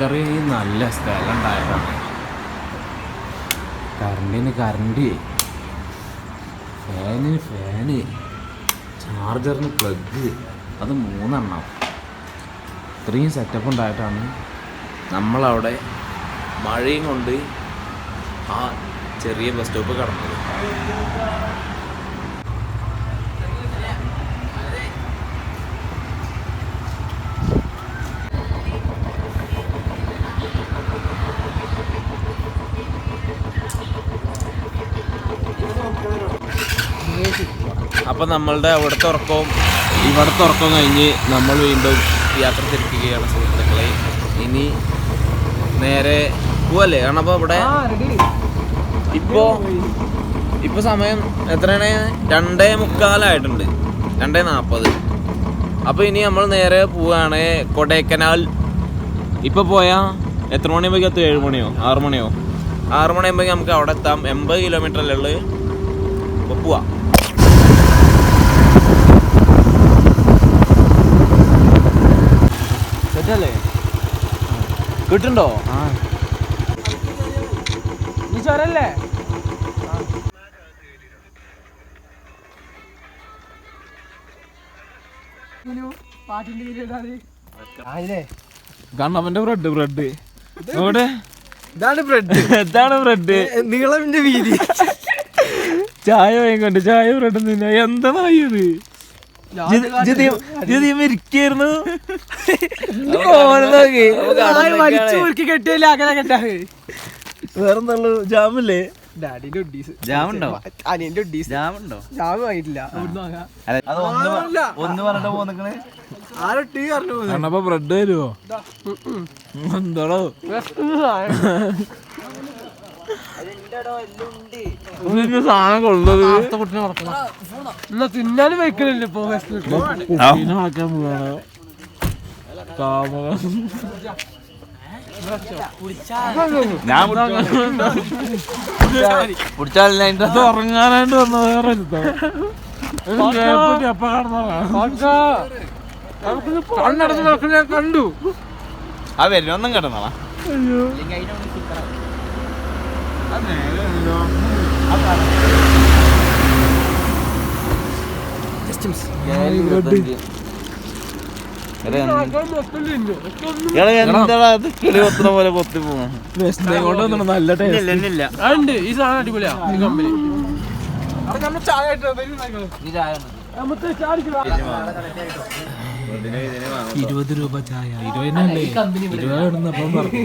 ഇത്രയും നല്ല സ്ഥലം ഉണ്ടായതാണ് കറണ്ടിന് കറണ്ട്. ഫാനിന് ഫാന്. ചാർജറിന് പ്ലഗ്. അത് മൂന്നെണ്ണം. ഇത്രയും സെറ്റപ്പ് ഉണ്ടായിട്ടാണ് നമ്മളവിടെ മഴയും കൊണ്ട് ആ ചെറിയ ബസ് സ്റ്റോപ്പ് കടന്നത്. അപ്പം നമ്മളുടെ അവിടുത്തെ ഉറക്കവും ഇവിടുത്തെ ഉറക്കവും കഴിഞ്ഞ് നമ്മൾ വീണ്ടും യാത്ര തിരിക്കുകയാണ് സുഹൃത്തുക്കളെ. ഇനി നേരെ പോവല്ലേ? കാരണം അപ്പോൾ ഇവിടെ ഇപ്പോൾ ഇപ്പോൾ സമയം എത്രയാണ്? രണ്ടേ മുക്കാലായിട്ടുണ്ട്. രണ്ടേ നാൽപ്പത് അപ്പോൾ ഇനി നമ്മൾ നേരെ പോവുകയാണ് കൊടൈക്കനാൽ. ഇപ്പോൾ പോയാൽ എത്ര മണിയാകുമ്പോൾ എത്തും? ഏഴ് മണിയോ? ആറ് മണിയോ? ആറ് മണിയാകുമ്പോൾ നമുക്ക് അവിടെ എത്താം. എൺപത് കിലോമീറ്റർ അല്ലേ ഉള്ളത് അപ്പോൾ പോവാ. കിട്ടുണ്ടോ നീ ചൊരല്ലേ കണ്ണവന്റെ ബ്രെഡ് ബ്രെഡ് ഇവിടെ ഇതാണ് ബ്രെഡ് ഇതാണ് ബ്രെഡ് നീളമിന്റെ വീതി. ചായ വാങ്ങിക്കൊണ്ട് ചായ ബ്രെഡ് എന്താ നായത് ഇരിക്കായിരുന്നു. വലിച്ചു മുറുക്കി കെട്ടിയല്ലേ അങ്ങനെ കെട്ടാ വേറെന്താ ജാമല്ലേ? ഡാഡിന്റെ ഉഡീസ് ജാമുണ്ടോ? അനിയന്റെ ഉഡീസ് ജാമുണ്ടോ? ജാമ് വാങ്ങിയിട്ടില്ല. ഇവിടുന്ന് വാങ്ങാം. അത് ഒന്ന് ഒന്ന് പറഞ്ഞിട്ട് പോന്നിക്കണ് ആരോ ടീ പറഞ്ഞു കണ്ണപ്പ ബ്രെഡ് തരുമോ എന്താടോ? സാധനം കൊള്ളത് തിന്നാനും വെക്കണില്ല ഇപ്പൊ പോവാണ്. ഉറങ്ങാനായിട്ട് വന്ന വേറെ എപ്പ കണ്ടു. ആ വരുന്നൊന്നും കിടന്നോളാം. അയ്യോ. പോലെ കൊത്തി നല്ല ടേസ്റ്റ് ഈ സാധനം അടിപൊളിയാ ഈ കമ്പനി ഇരുപത് രൂപ ചായ ഇരുപതിനല്ലേ ഇരുപത് ഇടുന്നപ്പം പറഞ്ഞു.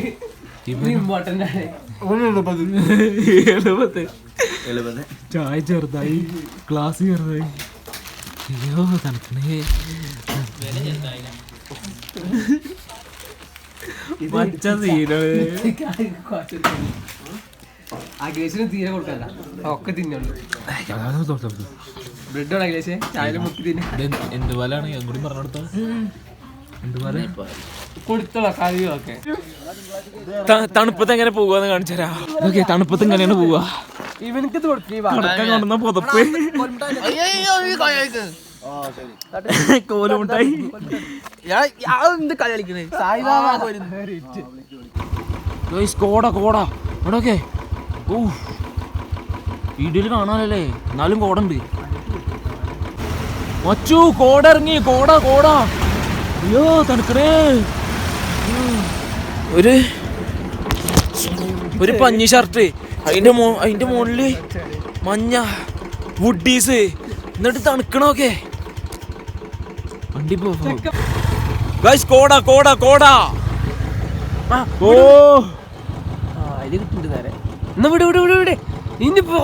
ചായ ചെറുതായി ഗ്ലാസ് ചെറുതായി. അയ്യോ തണുക്കണേ. മച്ച സീനോ. തീരെ കൊടുക്കണ്ട ഒക്കെ തിന്നുള്ളൂ. ബ്രെഡ് ആണ് മുക്കി തിന്നെ. എന്ത് പോലാണ് കൂടി പറഞ്ഞെടുത്ത എന്ത് പോലെ കൊടുത്തോളാം കഴിവൊക്കെ തണുപ്പത്ത് എങ്ങനെ പോവാന്ന് കാണിച്ചരാ ഓക്കെ തണുപ്പത്ത് എങ്ങനെയാണ് പോവാ? ഇവനക്ക് കൊണ്ടുവന്ന പുതപ്പ്. കോലുമുട്ടായി കോട കോട. ഇവിടൊക്കെ ഓ വീഡിയോയിൽ കാണാനല്ലേ? എന്നാലും കോടുണ്ട്. മച്ചു കോട ഇറങ്ങി. കോടാ കോട. അയ്യോ തണുക്കണേ. ഒരു ഒരു പഞ്ഞി ഷർട്ട്. അതിന്റെ മോ അതിന്റെ മുകളിൽ മഞ്ഞ വുഡീസ് എന്നിട്ട് തണുക്കണോക്കെ വണ്ടി ഗൈസ് കോട കോട കോട. ഓ. അതിൽ കിട്ടുന്നുണ്ട് നേരെ. എന്നാ വിടെ വിടെ വിടെ വിടെ. ഇനി ഇനിയിപ്പോ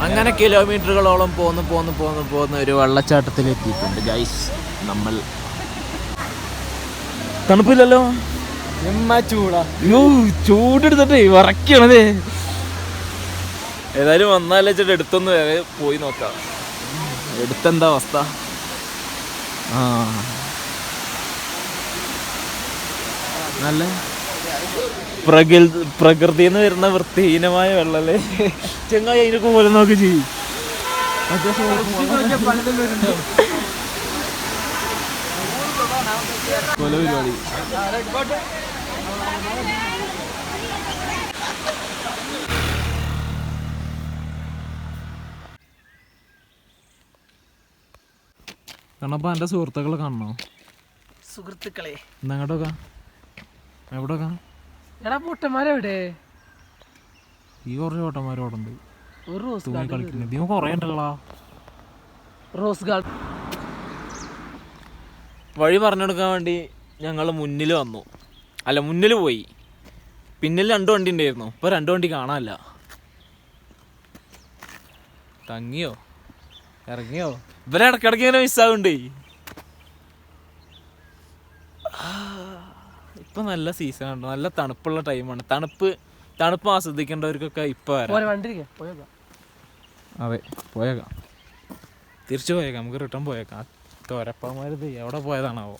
അങ്ങനെ കിലോമീറ്ററുകളോളം പോന്ന് പോന്ന് പോന്ന് പോന്ന് ഒരു വെള്ളച്ചാട്ടത്തിൽ എത്തിയിട്ടുണ്ട് ഗൈസ് നമ്മൾ തണുപ്പില്ലല്ലോ? ചൂടെടുത്തിട്ടേ വറക്കണത് ഏതായാലും വന്നാലേ ചേട്ടാ എടുത്തൊന്ന് വേറെ പോയി നോക്കാം. എടുത്തെന്താ അവസ്ഥ? ആ. നല്ല. പ്രകൃതി പ്രകൃതിയിൽ നിന്ന് വരുന്ന വൃത്തിഹീനമായ വെള്ളല്ലേ? ചെങ്ങായി അതിനൊക്കെ പോലെ നോക്കി ചെയ്യും. കൊല പരിപാടി. സുഹൃത്തുക്കളെ എന്റെ സുഹൃത്തുക്കളെ കാണണോ? സുഹൃത്തുക്കളെ. എവിടെ എവിടെയൊക്കെ എടാ പൊട്ടന്മാരെവിടെ? ഈ കുറച്ച് ഉണ്ട്. ഒരു റോസ് തൂങ്ങി കളിക്കുന്നത് ഇവ കുറേ ഉണ്ടല്ലോ റോസ് ഗാർഡൻ. വഴി പറഞ്ഞെടുക്കാൻ വേണ്ടി ഞങ്ങൾ മുന്നിൽ വന്നു. അല്ല മുന്നിൽ പോയി. പിന്നിൽ രണ്ട് വണ്ടി ഉണ്ടായിരുന്നു. ഇപ്പൊ രണ്ട് വണ്ടി കാണാനല്ല. തങ്ങിയോ? ഇറങ്ങിയോ? ഇവരെ ഇടക്കിടക്ക് ഇങ്ങനെ മിസ്സാവുണ്ടേ ഇപ്പൊ നല്ല സീസൺ ആണ്. നല്ല തണുപ്പുള്ള ടൈമാണ് തണുപ്പ് തണുപ്പ് ആസ്വദിക്കേണ്ടവർക്കൊക്കെ ഇപ്പൊ വരാം. അതെ പോയേക്കാം. തിരിച്ചു പോയേക്കാം. നമുക്ക് റിട്ടേൺ പോയേക്കാം. തോരപ്പന്മാരത് എവിടെ പോയതാണാവോ?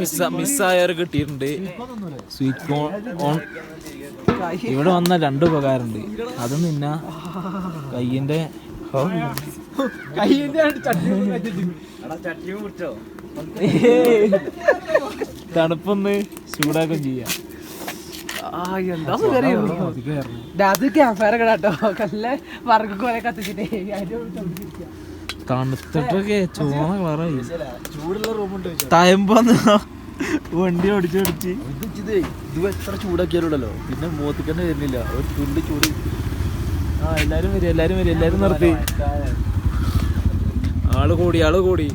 മിസ് മിസ്സായവർ കിട്ടിയിട്ടുണ്ട്. സ്വീറ്റ് കോൺ ഓൺ ഇവിടെ വന്ന രണ്ട് ഉപകാരമുണ്ട്. അത് നിന്ന കയ്യിന്റെ ഹോ. തണുപ്പൊന്ന് ചൂടാക്കും ചെയ്യാം. അത് കേട്ടോ കല്ല പോലെ കത്തിച്ചിട്ടേ. തണുത്തിട്ടൊക്കെ ചുവന്ന കളറായി. ചൂടുള്ള റൂമുണ്ട് തയമ്പന്ന് വണ്ടി ഓടിച്ചോടിച്ച് ഇത് ഇത് എത്ര ചൂടാക്കിയാലുണ്ടല്ലോ. പിന്നെ മൂത്തിക്കന്നെ വരുന്നില്ല. ഒരു തുള്ളി ചൂട്. ആ എല്ലാരും വരും എല്ലാരും വരും എല്ലാരും നിർത്തി. ആൾ കൂടി ആൾ കൂടി.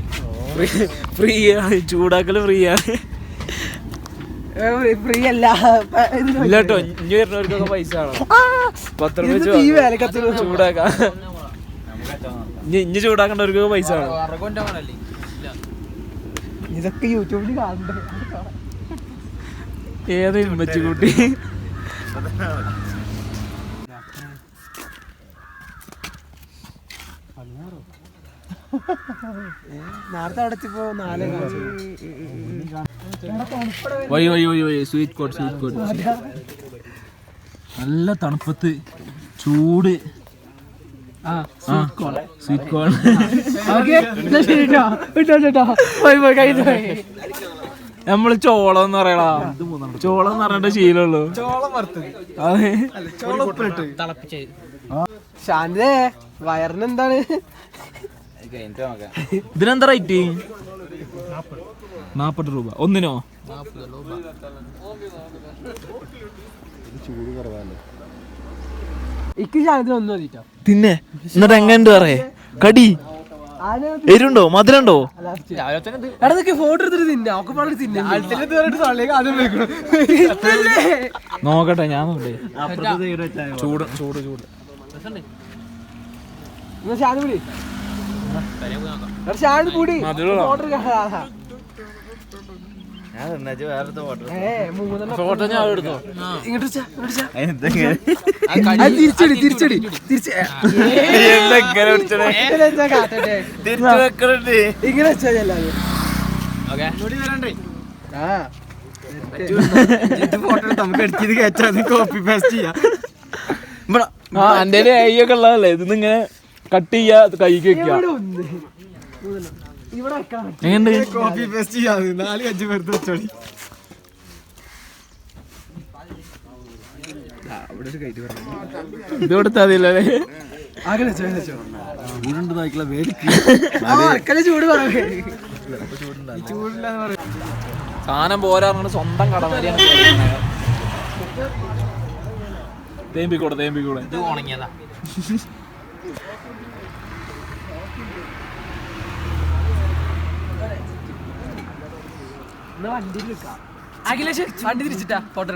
ഫ്രീ ആണ് ചൂടാക്കൽ ഫ്രീ ആണ് ഫ്രീ അല്ല ഇല്ല കേട്ടോ ഇനി വരുന്നവർക്കൊക്കെ പൈസ ആണോ പത്ത് രൂപ ഇത് വെച്ച് തീ വാങ്ങ്. വേലക്കത്ത് ചൂടാക്കാം. ഇനി ഇനി ചൂടാക്കേണ്ടവർക്കൊക്കെ പൈസ ആണോ ഇതൊക്കെ യൂട്യൂബിൽ കാണണ്ടേ ഏത് ഇമ്മച്ചി കൂട്ടി നേരത്തെ നാല് വൈ വൈ വൈ സ്വീറ്റ് കോട്ട് സ്വീറ്റ് കോട്ട് നല്ല തണുപ്പത്ത്. ചൂട്. സ്വീറ്റ് കോൺ നമ്മൾ ചോളം എന്ന് പറയടാ ചോളം എന്ന് പറഞ്ഞിട്ട് ശീലമുള്ളൂ. ചോളം വറുത്തത് അതെ. ശാന്തേ വയറിന് എന്താണ്? ഇതിനെന്താ റേറ്റ് നാപ്പത് രൂപ. ഒന്നിനോ? തിന്നെ. എന്നിട്ട് എങ്ങനെയുണ്ട് പറയേ? കടി? എരുണ്ടോ? മധുരണ്ടോ നോക്കട്ടെ ഞാൻ ചൂട് ചൂട് ചൂട്. ഫോട്ടോ ഞാൻ എടുത്തോ തിരിച്ചടി തിരിച്ചടി തിരിച്ച്. ഇങ്ങനെ നമുക്ക് അടിച്ചത് കോപ്പി പേസ്റ്റ് ചെയ്യാം. എന്റെ കൈയൊക്കെ ഉള്ളതല്ലേ? ഇത് ഇങ്ങനെ കട്ട് ചെയ്യാ കൈക്ക് വെക്കുക. കോപ്പി പേസ്റ്റ് ചെയ്യാതെ നാല് അഞ്ച് വെച്ചോളി. സാധനം പോരാ സ്വന്തം കടമാരിയാണ് തേമ്പിക്കൂടെ തേമ്പിക്കൂടെ. ഇത് ഉണങ്ങിയതാ. എന്നാ വണ്ടി അഖിലേഷ് വണ്ടി തിരിച്ചിട്ടാ. ഫോട്ടോ